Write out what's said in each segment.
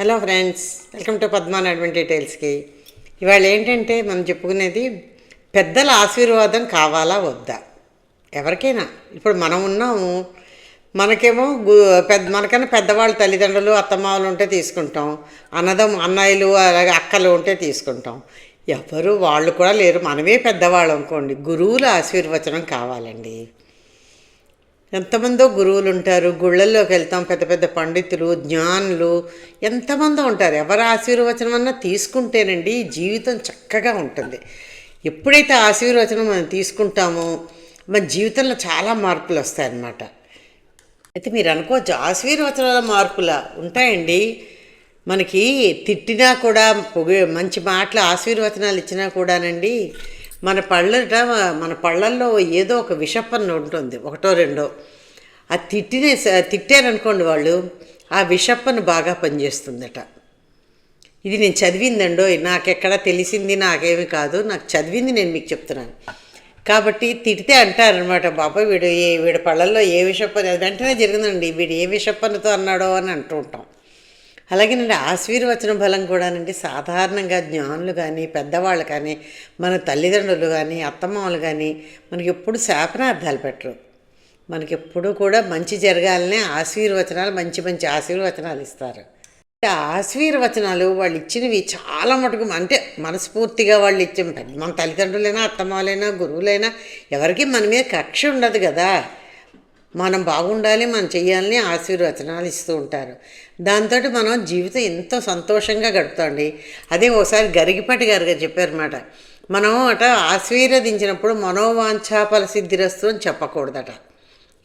Hello friends welcome to పద్మాన్ అడ్వెంట్ డీటెయిల్స్కి ఇవాళ ఏంటంటే మనం చెప్పుకునేది పెద్దల ఆశీర్వాదం కావాలా వద్దా? ఎవరికైనా. ఇప్పుడు మనం ఉన్నాము మనకేమో గు పెద్ద మనకన్నా పెద్దవాళ్ళు తల్లిదండ్రులు అత్తమామలు ఉంటే తీసుకుంటాం అన్నదం అన్నయ్యలు అలాగే అక్కలు ఉంటే తీసుకుంటాం. ఎవరు వాళ్ళు కూడా లేరు మనమే పెద్దవాళ్ళు అనుకోండి. గురువుల ఆశీర్వచనం కావాలండి. ఎంతమందో గురువులు ఉంటారు గుళ్ళల్లోకి వెళ్తాం పెద్ద పెద్ద పండితులు జ్ఞానులు ఎంతమందో ఉంటారు. ఎవరి ఆశీర్వచనం అన్నా తీసుకుంటేనండి జీవితం చక్కగా ఉంటుంది. ఎప్పుడైతే ఆశీర్వచనం మనం తీసుకుంటామో మన జీవితంలో చాలా మార్పులు వస్తాయన్నమాట అయితే మీరు అనుకోవచ్చు ఆశీర్వచనాల మార్పుల ఉంటాయండి. మనకి తిట్టినా కూడా పొగి మంచి మాటలు ఆశీర్వచనాలు ఇచ్చినా కూడానండి మన పళ్ళట మన పళ్ళల్లో ఏదో ఒక విషపన్ను ఉంటుంది ఒకటో రెండో. ఆ తిట్టినే తిట్టారనుకోండి వాళ్ళు ఆ విషప్పను బాగా పనిచేస్తుందట. ఇది నేను చదివిందండో నాకెక్కడ తెలిసింది నాకేమి కాదు నాకు చదివింది నేను మీకు చెప్తున్నాను. కాబట్టి తిడితే అంటారనమాట బాబాయ్ వీడు ఏ వీడి పళ్ళల్లో ఏ విషప్పని అది వెంటనే జరిగిందండి వీడు ఏ విషప్పనితో అన్నాడో అని అంటూ ఉంటాం. అలాగేనండి ఆశీర్వచన బలం కూడానండి సాధారణంగా జ్ఞానులు కానీ పెద్దవాళ్ళు కానీ మన తల్లిదండ్రులు కానీ అత్తమ్మలు కానీ మనకి ఎప్పుడు శాపనార్థాలు పెట్టరు. మనకి ఎప్పుడు కూడా మంచి జరగాలనే ఆశీర్వచనాలు మంచి మంచి ఆశీర్వచనాలు ఇస్తారు. ఆశీర్వచనాలు వాళ్ళు ఇచ్చినవి చాలా మటుకు అంటే మనస్ఫూర్తిగా వాళ్ళు ఇచ్చే మన తల్లిదండ్రులైనా అత్తమాలైనా గురువులైనా ఎవరికి మన మీద కక్ష ఉండదు కదా. మనం బాగుండాలి మనం చేయాలని ఆశీర్వచనాలు ఇస్తూ ఉంటారు. దాంతో మనం జీవితం ఎంతో సంతోషంగా గడుపుతాండి అదే ఒకసారి గరిగిపాటి గారుగా చెప్పారన్నమాట. మనం అట ఆశీర్వదించినప్పుడు మనోవాంఛాపల సిద్ధిరస్తు అని చెప్పకూడదట.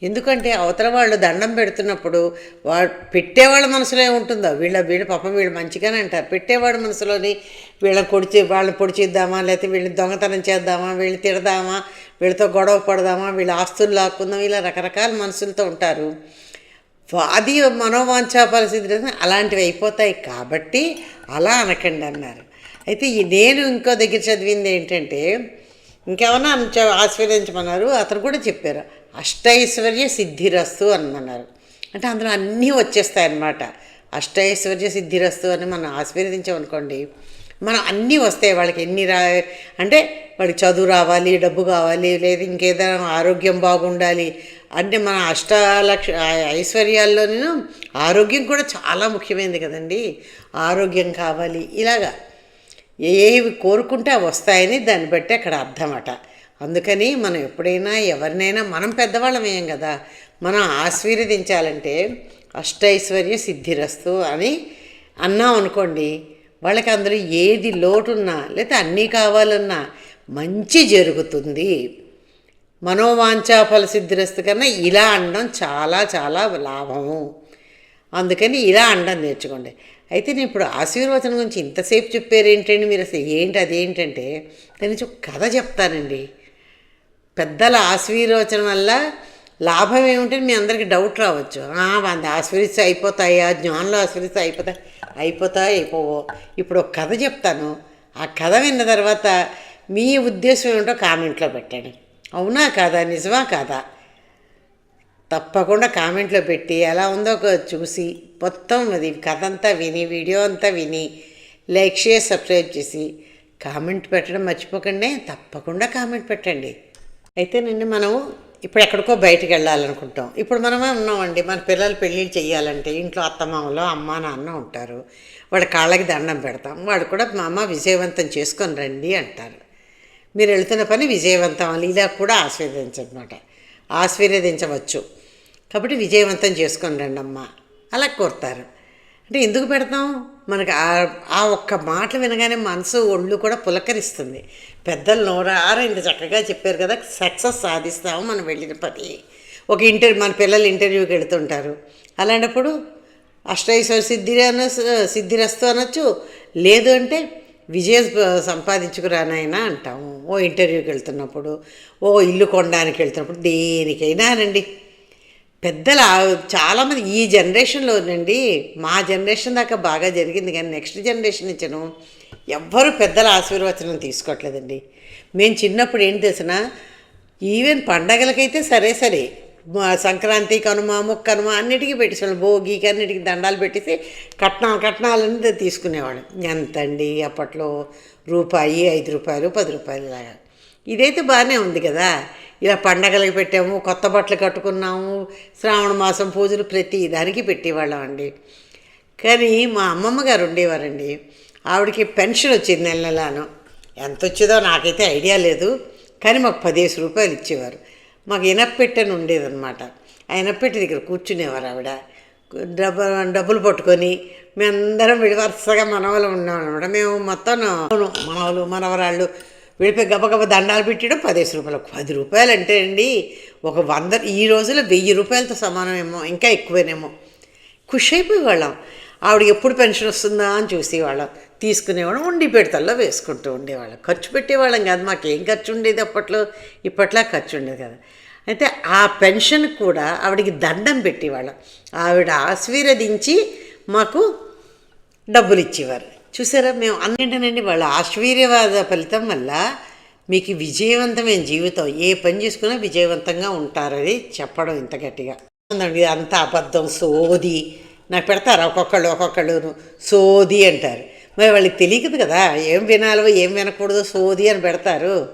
ఎందుకంటే అవతల వాళ్ళు దండం పెడుతున్నప్పుడు వా పెట్టేవాళ్ళ మనసులో ఏముంటుందో? వీళ్ళ వీళ్ళ పాపం వీళ్ళు మంచిగానే అంటారు. పెట్టేవాళ్ళ మనసులోని వీళ్ళని పొడిచి వాళ్ళని పొడిచిద్దామా లేకపోతే వీళ్ళని దొంగతనం చేద్దామా వీళ్ళని తిడదామా వీళ్ళతో గొడవ పడదామా వీళ్ళ ఆస్తులు లాక్కుందాం ఇలా రకరకాల మనసులతో ఉంటారు. అది మనోవాంఛా పరిస్థితి అలాంటివి అయిపోతాయి కాబట్టి అలా అనకండి అన్నారు. అయితే నేను ఇంకో దగ్గర చదివింది ఏంటంటే ఇంకేమన్నా ఆశీర్వదించమన్నారు అతను కూడా చెప్పారు అష్టైశ్వర్య సిద్ధిరస్తు అనమన్నారు అంటే అందులో అన్నీ వచ్చేస్తాయన్నమాట. అష్టైశ్వర్య సిద్ధిరస్తు అని మనం ఆశీర్వదించామనుకోండి మనం అన్నీ వస్తాయి వాళ్ళకి. ఎన్ని రా అంటే వాడికి చదువు రావాలి డబ్బు కావాలి లేదా ఇంకేదైనా ఆరోగ్యం బాగుండాలి. అంటే మన అష్టలక్ష ఐశ్వర్యాల్లోనూ ఆరోగ్యం కూడా చాలా ముఖ్యమైనది కదండి. ఆరోగ్యం కావాలి ఇలాగా. ఏవి కోరుకుంటే అవి వస్తాయని దాన్ని బట్టి అక్కడ అర్థమట. అందుకని మనం ఎప్పుడైనా ఎవరినైనా మనం పెద్దవాళ్ళం ఏం కదా మనం ఆశీర్వదించాలంటే అష్టైశ్వర్య సిద్ధిరస్తు అని అన్నాం అనుకోండి వాళ్ళకి అందులో ఏది లోటున్నా లేకపోతే అన్నీ కావాలన్నా మంచి జరుగుతుంది. మనోవాంఛా ఫలసిద్ధిరస్తు కన్నా ఇలా అనడం చాలా చాలా లాభము. అందుకని ఇలా అనడం నేర్చుకోండి. అయితే నేను ఇప్పుడు ఆశీర్వచనం గురించి ఇంతసేపు చెప్పారు ఏంటండి మీరు? అసలు ఏంటి అదేంటంటే దాని నుంచి ఒక కథ చెప్తానండి. పెద్దల ఆశీర్వచనం వల్ల లాభం ఏమిటని మీ అందరికీ డౌట్ రావచ్చు. అది ఆశీర్వదిస్తే అయిపోతాయా? జ్ఞానంలో ఆశీర్వదిస్తే అయిపోతాయి? అయిపోతా అయిపోవో. ఇప్పుడు ఒక కథ చెప్తాను. ఆ కథ విన్న తర్వాత మీ ఉద్దేశం ఏమిటో కామెంట్లో పెట్టండి. అవునా కాదా? నిజమా కాదా? తప్పకుండా కామెంట్లో పెట్టి ఎలా ఉందో ఒక చూసి మొత్తం అది కథ అంతా విని వీడియో అంతా విని లైక్ షేర్ సబ్స్క్రైబ్ చేసి కామెంట్ పెట్టడం మర్చిపోకండి. తప్పకుండా కామెంట్ పెట్టండి. అయితే నిన్న మనం ఇప్పుడు ఎక్కడికో బయటికి వెళ్ళాలనుకుంటాం. ఇప్పుడు మనమే ఉన్నామండి. మన పిల్లలు పెళ్ళిళ్ళు చేయాలంటే ఇంట్లో అత్తమామలో అమ్మ నాన్న ఉంటారు. వాడి కాళ్ళకి దండం పెడతాం. వాడు కూడా మా అమ్మ విజయవంతం చేసుకొని రండి అంటారు. మీరు వెళ్తున్న పని విజయవంతం అని ఇలా కూడా ఆశీర్వదించనమాట. ఆశీర్వదించవచ్చు. కాబట్టి విజయవంతం చేసుకొని రండి అమ్మ అలా కోరుతారు. అంటే ఎందుకు పెడతాం? మనకి ఆ ఆ ఒక్క మాటలు వినగానే మనసు ఒళ్ళు కూడా పులకరిస్తుంది. పెద్దలు నోరారా ఇంత చక్కగా చెప్పారు కదా సక్సెస్ సాధిస్తాము మనం వెళ్ళిన పని. ఒక ఇంటర్వ్యూ మన పిల్లలు ఇంటర్వ్యూకి వెళుతుంటారు. అలాంటప్పుడు అష్టైశ్వర సిద్ధి అన సిద్ధిరస్తు అనొచ్చు లేదు అంటే విజయం సంపాదించుకురానైనా అంటాము. ఓ ఇంటర్వ్యూకి వెళ్తున్నప్పుడు ఓ ఇల్లు కొనడానికి వెళ్తున్నప్పుడు దేనికైనా రండి. పెద్దల చాలామంది ఈ జనరేషన్లోనండి మా జనరేషన్ దాకా బాగా జరిగింది కానీ నెక్స్ట్ జనరేషన్ ఇచ్చను ఎవ్వరు పెద్దల ఆశీర్వచనం తీసుకోవట్లేదండి. మేము చిన్నప్పుడు ఏంటి తెలిసిన ఈవెన్ పండగలకైతే సరే సరే మా సంక్రాంతి కనుమ ముక్కనుమ అన్నిటికీ పెట్టేసేవాళ్ళం. భోగికి అన్నిటికీ దండాలు పెట్టేసి కట్నాలు కట్నాలన్నీ తీసుకునేవాళ్ళం. ఎంత అండి అప్పట్లో రూపాయి ఐదు రూపాయలు పది రూపాయలు లాగా ఇదైతే బాగానే ఉంది కదా. ఇలా పండగలకి పెట్టాము కొత్త బట్టలు కట్టుకున్నాము శ్రావణ మాసం పూజలు ప్రతి దానికి పెట్టేవాళ్ళం అండి. కానీ మా అమ్మమ్మ గారు ఉండేవారండి. ఆవిడకి పెన్షన్ వచ్చింది నెల నెలను. ఎంత వచ్చేదో నాకైతే ఐడియా లేదు. కానీ మాకు పదిహేను రూపాయలు ఇచ్చేవారు. మాకు ఇనప్పెట్టని ఉండేదన్నమాట. ఆ ఇనప్పెట్టి దగ్గర కూర్చునేవారు ఆవిడ. డబ్బు డబ్బులు పట్టుకొని మేమందరం విడి వరుసగా మనవలు ఉన్నాం అనమాట మేము మొత్తం మనవలు మనవరాళ్ళు విడిపోయి గబగబ దండాలు పెట్టడం పదేసి రూపాయలు పది రూపాయలు అంటే అండి ఒక వంద ఈ రోజుల్లో వెయ్యి రూపాయలతో సమానమేమో ఇంకా ఎక్కువేనేమో. ఖుషి అయిపోయేవాళ్ళం ఆవిడ ఎప్పుడు పెన్షన్ వస్తుందా అని చూసేవాళ్ళం. తీసుకునేవాళ్ళం ఉండి పెడతల్లో వేసుకుంటూ ఉండేవాళ్ళం. ఖర్చు పెట్టేవాళ్ళం కాదు మాకేం ఖర్చు ఉండేది అప్పట్లో? ఇప్పట్లా ఖర్చు ఉండేది కదా. అయితే ఆ పెన్షన్ కూడా ఆవిడకి దండం పెట్టేవాళ్ళం. ఆవిడ ఆశీర్వదించి మాకు డబ్బులు ఇచ్చేవారు చూసారా మేము అన్నింటినండి వాళ్ళ ఆశ్చర్యవాద ఫలితం వల్ల మీకు విజయవంతమైన జీవితం ఏ పని చేసుకున్నా విజయవంతంగా ఉంటారని చెప్పడం ఇంత గట్టిగా. అంత అబద్ధం సోది. నాకు పెడతారు? ఒక్కొక్కళ్ళు ఒక్కొక్కళ్ళు సోది అంటారు. మరి వాళ్ళకి తెలియదు కదా ఏం వినాలో ఏం వినకూడదో సోది అని పెడతారు.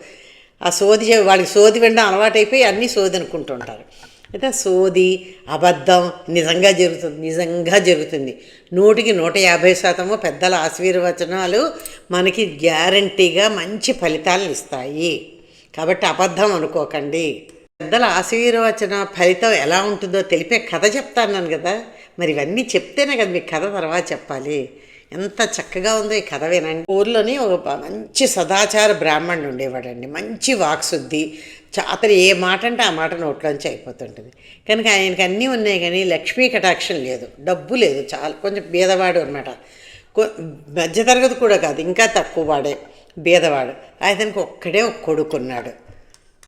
ఆ సోది వాళ్ళకి సోది వినడం అలవాటైపోయి అన్నీ సోది అనుకుంటుంటారు అయితే సోది అబద్ధం నిజంగా జరుగుతుంది నిజంగా జరుగుతుంది. నూటికి నూట యాభై శాతము పెద్దల ఆశీర్వచనాలు మనకి గ్యారంటీగా మంచి ఫలితాలను ఇస్తాయి. కాబట్టి అబద్ధం అనుకోకండి. పెద్దల ఆశీర్వచన ఫలితం ఎలా ఉంటుందో తెలిపే కథ చెప్తాను కదా. మరి ఇవన్నీ చెప్తేనే కదా మీ కథ తర్వాత చెప్పాలి. ఎంత చక్కగా ఉందో ఈ కథ వినండి. ఊర్లోని ఒక మంచి సదాచార బ్రాహ్మణుడు ఉండేవాడండి. మంచి వాక్శుద్ధి అతను ఏ మాట అంటే ఆ మాట నోట్లోంచి అయిపోతుంటుంది. కనుక ఆయనకి అన్నీ ఉన్నాయి కానీ లక్ష్మీ కటాక్షం లేదు. డబ్బు లేదు. చాలా. కొంచెం బీదవాడు అనమాట మధ్యతరగతి కూడా కాదు. ఇంకా తక్కువ వాడే బీదవాడు అతనికి ఒక్కడే ఒక కొడుకున్నాడు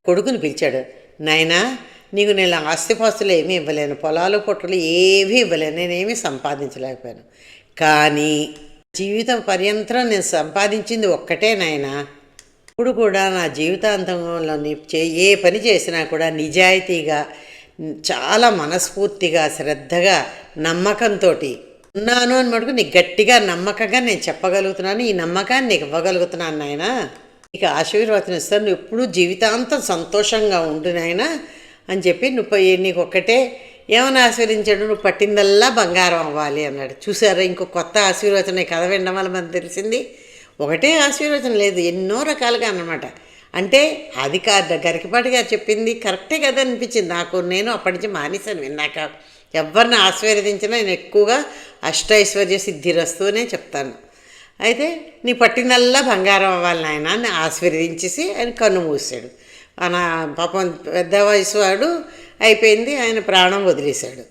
కొడుకుని పిలిచాడు. నాయనా నీకు నేను ఆస్తిపాస్తులు ఏమీ ఇవ్వలేను. పొలాలు పొట్టులు ఏమీ ఇవ్వలేను. నేనేమీ సంపాదించలేకపోయాను. కానీ జీవితం పర్యంతరం నేను సంపాదించింది ఒక్కటే నాయనా. ఇప్పుడు కూడా నా జీవితాంతంలోని చే ఏ పని చేసినా కూడా నిజాయితీగా చాలా మనస్ఫూర్తిగా శ్రద్ధగా నమ్మకంతో ఉన్నాను అని మటుకు నీకు గట్టిగా నమ్మకంగా నేను చెప్పగలుగుతున్నాను. ఈ నమ్మకాన్ని నీకు ఇవ్వగలుగుతున్నాను నాయనా. నీకు ఆశీర్వాదం ఇస్తాను. నువ్వు ఎప్పుడూ జీవితాంతం సంతోషంగా ఉండు నాయనా అని చెప్పి నువ్వు నీకు ఒక్కటే ఏమని ఆశీర్వదించాడు? నువ్వు పట్టిందల్లా బంగారం అవ్వాలి అన్నాడు. చూసారా ఇంకో కొత్త ఆశీర్వచనం కథ వినడం వల్ల మనకు తెలిసింది. ఒకటే ఆశీర్వచనం లేదు ఎన్నో రకాలుగా అన్నమాట. అంటే అది కాదు గరికపాటి గారు చెప్పింది కరెక్టే కదా అనిపించింది. నాకు నేను అప్పటి నుంచి మానేశాను విన్నాక. ఎవరిని ఆశీర్వదించినా నేను ఎక్కువగా అష్టైశ్వర్య సిద్ధిరస్తునే చెప్తాను. అయితే నీ పట్టినల్లా బంగారం అవ్వాలి నాయన అని ఆశీర్వదించేసి ఆయన కన్ను మూసాడు. ఆయన పాపం పెద్ద వయసు వాడు అయిపోయింది ఆయన ప్రాణం వదిలేశాడు.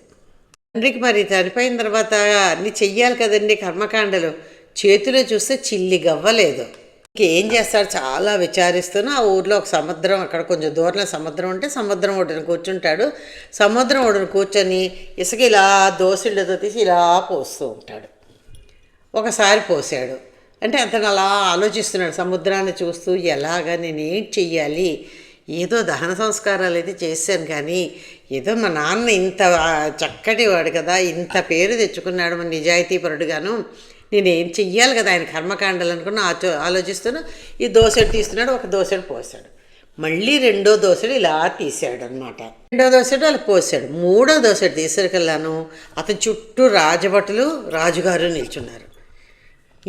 తండ్రికి మరి చనిపోయిన తర్వాత అన్ని చెయ్యాలి కదండి కర్మకాండలు. చేతిలో చూస్తే చిల్లి గవ్వలేదు ఇంకేం చేస్తాడు చాలా విచారిస్తూనే ఆ ఊర్లో ఒక సముద్రం అక్కడ కొంచెం దూరంలో సముద్రం ఉంటే సముద్రం ఒడ్డున కూర్చుంటాడు. సముద్రం ఒడ్డున కూర్చొని ఇసుక ఇలా దోసిళ్ళతో తీసి ఇలా పోస్తూ ఉంటాడు. ఒకసారి పోసాడు అంటే అతను అలా ఆలోచిస్తున్నాడు. సముద్రాన్ని చూస్తూ ఎలాగా నేను ఏం చెయ్యాలి? ఏదో దహన సంస్కారాలు అయితే చేశాను కానీ ఏదో మా నాన్న ఇంత చక్కటి వాడు కదా. ఇంత పేరు తెచ్చుకున్నాడు మన నిజాయితీపరుడుగాను నేనేం చెయ్యాలి కదా ఆయన కర్మకాండలు అనుకున్న ఆచో ఆలోచిస్తున్నా ఈ దోశడు తీస్తున్నాడు ఒక దోశడు పోసాడు. మళ్ళీ రెండో దోశడు ఇలా తీసాడు అనమాట రెండో దోశడు అలా పోసాడు. మూడో దోశడు తీసరికల్లాను అతని చుట్టూ రాజభటులు రాజుగారు నిల్చున్నారు.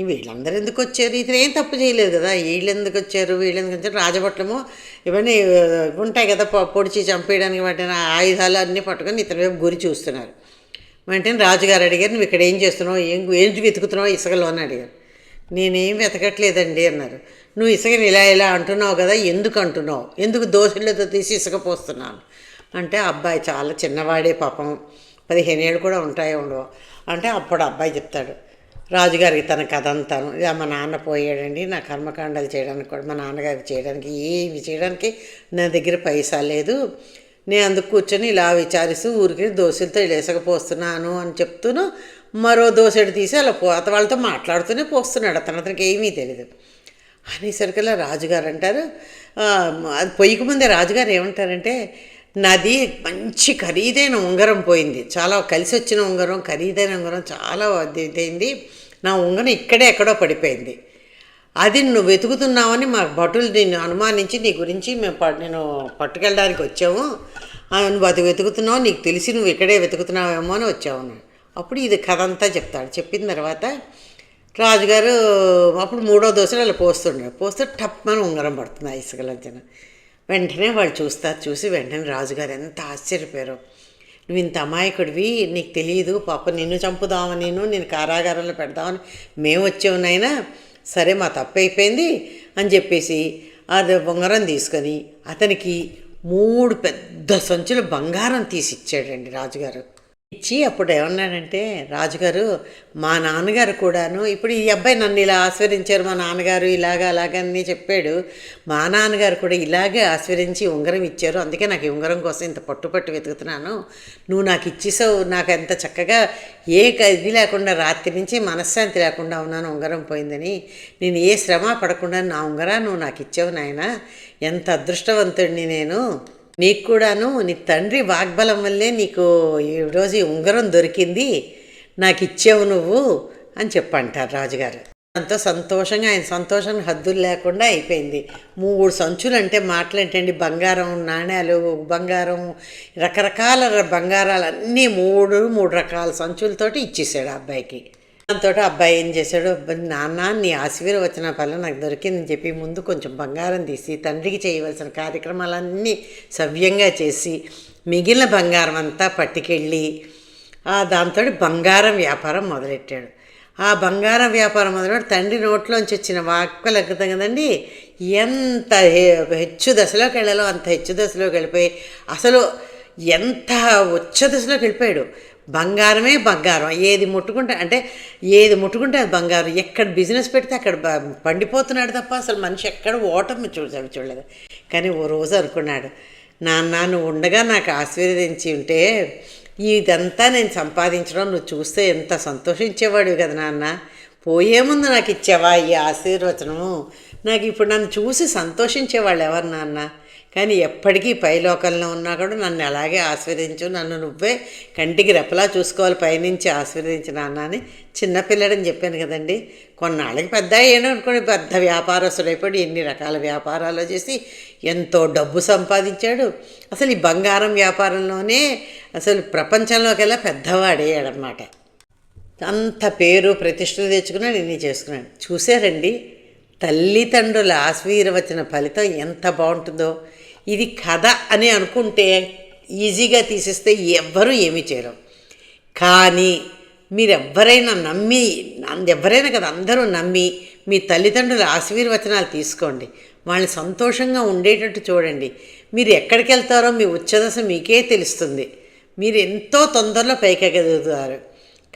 వీళ్ళందరూ ఎందుకు వచ్చారు? ఇతను ఏం తప్పు చేయలేదు కదా? వీళ్ళు ఎందుకు వచ్చారు? వీళ్ళు ఎందుకు వచ్చారు? రాజభట్లము ఇవన్నీ ఉంటాయి కదా పొడిచి చంపేయడానికి వాటిని ఆయుధాలు అన్నీ పట్టుకొని ఇతని వైపు గురి చూస్తున్నారు. వెంటనే రాజుగారు అడిగారు నువ్వు ఇక్కడ ఏం చేస్తున్నావు? ఏం ఏం వెతుకుతున్నావు? ఇసుకలో అని అడిగారు. నేనేం వెతకట్లేదండి అన్నారు. నువ్వు ఇసుకని ఇలా ఇలా అంటున్నావు కదా ఎందుకు అంటున్నావు? ఎందుకు దోశలతో తీసి ఇసుక పోస్తున్నాను అంటే అబ్బాయి చాలా చిన్నవాడే పాపం. పదిహేను ఏళ్ళు కూడా ఉంటాయో ఉండవు? అంటే అప్పుడు అబ్బాయి చెప్తాడు. రాజుగారికి తన కథ అంతాను ఇలా మా నాన్న పోయాడండి నా కర్మకాండాలు చేయడానికి కూడా మా నాన్నగారికి చేయడానికి ఏమి చేయడానికి నా దగ్గర పైసా లేదు. నేను అందుకు కూర్చొని ఇలా విచారిస్తూ ఊరికి దోశలతో ఇలేసకపోస్తున్నాను అని చెప్తూను మరో దోశడు తీసి అలా పోత వాళ్ళతో మాట్లాడుతూనే పోస్తున్నాడు. అతను అతనికి ఏమీ తెలియదు అనేసరికల్లా రాజుగారు అంటారు అది పొయ్యికి ముందే రాజుగారు ఏమంటారంటే నాది మంచి ఖరీదైన ఉంగరం పోయింది. చాలా కలిసి వచ్చిన ఉంగరం ఖరీదైన ఉంగరం చాలా అది ఇదైంది. నా ఉంగరం ఇక్కడే ఎక్కడో పడిపోయింది. అది నువ్వు వెతుకుతున్నావని మా భటులు నిన్ను అనుమానించి నీ గురించి మేము ప- నేను పట్టుకెళ్ళడానికి వచ్చాము. నువ్వు అది వెతుకుతున్నావు నీకు తెలిసి నువ్వు ఇక్కడే వెతుకుతున్నావేమో అని వచ్చావు అప్పుడు ఇది కథ అంతా చెప్తాడు. చెప్పిన తర్వాత రాజుగారు అప్పుడు మూడో దోశలు అలా పోస్తున్నాడు పోస్తే టప్మని ఉంగరం పడుతుంది ఆ ఇసుకలంచన వెంటనే వాళ్ళు చూస్తారు చూసి వెంటనే రాజుగారు ఎంత ఆశ్చర్యపోయారు. నువ్వు ఇంత అమాయకుడివి నీకు తెలియదు పాప నిన్ను చంపుదామని నేను? నేను కారాగారంలో పెడదామని మేము వచ్చావు నాయనా. సరే మా తప్పైపోయింది అని చెప్పేసి అది ఉంగరం తీసుకొని అతనికి మూడు పెద్ద సంచులు బంగారం తీసి ఇచ్చాడండి రాజుగారు. ఇచ్చి అప్పుడు ఏమన్నాడంటే రాజుగారు మా నాన్నగారు కూడాను ఇప్పుడు ఈ అబ్బాయి నన్ను ఇలా ఆస్వాదించారు మా నాన్నగారు ఇలాగా అలాగా అని చెప్పాడు. మా నాన్నగారు కూడా ఇలాగే ఆస్వాదించి ఉంగరం ఇచ్చారు. అందుకే నాకు ఈ ఉంగరం కోసం ఇంత పట్టుపట్టు వెతుకుతున్నాను. నువ్వు నాకు ఇచ్చేసావు నాకు ఎంత చక్కగా ఏ ఇది లేకుండా రాత్రి నుంచి మనశ్శాంతి లేకుండా ఉన్నాను ఉంగరం పోయిందని. నేను ఏ శ్రమ పడకుండా నా ఉంగరా నువ్వు నాకు ఇచ్చావు నాయన. ఎంత అదృష్టవంతుడిని నేను. నీకు కూడాను నీ తండ్రి వాగ్బలం వల్లే నీకు ఈరోజు ఈ ఉంగరం దొరికింది. నాకు ఇచ్చావు నువ్వు అని చెప్పంటారు రాజుగారు. ఎంతో సంతోషంగా ఆయన సంతోషం హద్దులు లేకుండా అయిపోయింది. మూడు సంచులు అంటే మాటలేంటండి? బంగారం నాణ్యాలు బంగారం రకరకాల బంగారాలు అన్నీ మూడు మూడు రకాల సంచులతోటి ఇచ్చేసాడు ఆ అబ్బాయికి. దాంతో అబ్బాయి ఏం చేశాడు? నాన్న నీ ఆశీర్వచన వల్ల నాకు దొరికిందని చెప్పి ముందు కొంచెం బంగారం తీసి తండ్రికి చేయవలసిన కార్యక్రమాలన్నీ సవ్యంగా చేసి మిగిలిన బంగారం అంతా పట్టుకెళ్ళి దాంతో బంగారం వ్యాపారం మొదలెట్టాడు. ఆ బంగారం వ్యాపారం మొదలెట్టి తండ్రి నోట్లోంచి వచ్చిన వాక్కులు ఎక్కుతాం కదండి! ఎంత హె- హెచ్చు దశలోకి వెళ్ళాలో అంత హెచ్చు దశలోకి వెళ్ళిపోయి అసలు ఎంత ఉచ్చ దశలోకి వెళ్ళిపోయాడు. బంగారమే బంగారం. ఏది ముట్టుకుంటే అంటే ఏది ముట్టుకుంటే అది బంగారం. ఎక్కడ బిజినెస్ పెడితే అక్కడ పండిపోతున్నాడు తప్ప అసలు మనిషి ఎక్కడ ఓటమి చూసాడు చూడలేదు. కానీ ఓ రోజు అనుకున్నాడు నాన్న నువ్వు ఉండగా నాకు ఆశీర్వదించి ఉంటే ఇదంతా నేను సంపాదించడం నువ్వు చూస్తే ఎంత సంతోషించేవాడు కదా నాన్న. పోయే ముందు నాకు ఇచ్చావా ఈ ఆశీర్వచనము? నాకు ఇప్పుడు నన్ను చూసి సంతోషించేవాళ్ళు ఎవరు నాన్న? కానీ ఎప్పటికీ పైలోకంలో ఉన్నా కూడా నన్ను అలాగే ఆస్వాదించు నన్ను నువ్వే కంటికి రెప్పలా చూసుకోవాలి పైనుంచి ఆశీర్వదించు నాన్న అని చిన్నపిల్లడని చెప్పాను కదండి. కొన్నాళ్ళకి పెద్ద అయ్యాడు అనుకోండి పెద్ద వ్యాపారస్తుడు అయిపోయి ఎన్ని రకాల వ్యాపారాలు చేసి ఎంతో డబ్బు సంపాదించాడు. అసలు ఈ బంగారం వ్యాపారంలోనే అసలు ప్రపంచంలోకెల్లా పెద్దవాడయ్యాడనమాట అంత పేరు ప్రతిష్టలు తెచ్చుకున్నాడు ఇన్ని చేసుకున్నాడు. చూసారండి తల్లిదండ్రుల ఆశీర్వచన ఫలితం ఎంత బాగుంటుందో. ఇది కథ అని అనుకుంటే ఈజీగా తీసేస్తే ఎవ్వరూ ఏమీ చేయరు. కానీ మీరెవ్వరైనా నమ్మి ఎవరైనా కదా అందరూ నమ్మి మీ తల్లిదండ్రుల ఆశీర్వచనాలు తీసుకోండి. వాళ్ళని సంతోషంగా ఉండేటట్టు చూడండి. మీరు ఎక్కడికి వెళ్తారో మీ ఉచ్చదశ మీకే తెలుస్తుంది. మీరు ఎంతో తొందరలో పైకెగలుగుతారు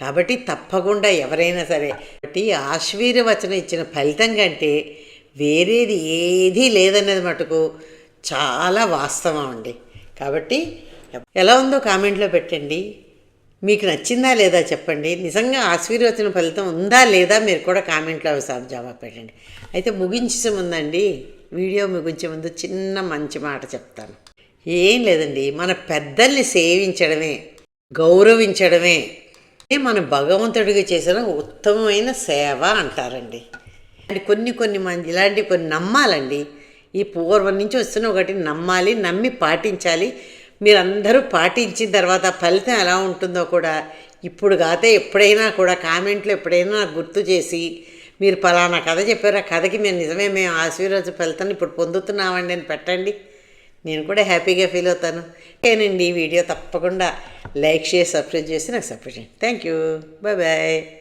కాబట్టి తప్పకుండా ఎవరైనా సరే కాబట్టి ఆశీర్వచనం ఇచ్చిన ఫలితం కంటే వేరేది ఏదీ లేదనేది మటుకు చాలా వాస్తవం అండి. కాబట్టి ఎలా ఉందో కామెంట్లో పెట్టండి. మీకు నచ్చిందా లేదా చెప్పండి. నిజంగా ఆశీర్వచన ఫలితం ఉందా లేదా మీరు కూడా కామెంట్లో ఒకసారి జవాబు పెట్టండి. అయితే ముగించే ముందండి వీడియో ముగించే ముందు చిన్న మంచి మాట చెప్తాను. ఏం లేదండి. మన పెద్దల్ని సేవించడమే గౌరవించడమే. మన భగవంతుడికి చేసిన ఉత్తమమైన సేవ అంటారండి. కొన్ని కొన్ని మంది ఇలాంటి కొన్ని నమ్మాలండి. ఈ పూర్వం నుంచి వస్తున్న ఒకటి నమ్మాలి నమ్మి పాటించాలి. మీరందరూ పాటించిన తర్వాత ఫలితం ఎలా ఉంటుందో కూడా ఇప్పుడు కాతే ఎప్పుడైనా కూడా కామెంట్లో ఎప్పుడైనా నాకు గుర్తు చేసి మీరు పలానా కథ చెప్పారు ఆ కథకి మేము నిజమే మేము ఆశీర్వాద ఫలితాన్ని ఇప్పుడు పొందుతున్నామండి అని పెట్టండి. నేను కూడా హ్యాపీగా ఫీల్ అవుతాను. ఏనండి ఈ వీడియో తప్పకుండా లైక్ చేసి సబ్స్క్రైబ్ చేసి నాకు సపోర్ట్ చేయండి. Thank you. Bye bye.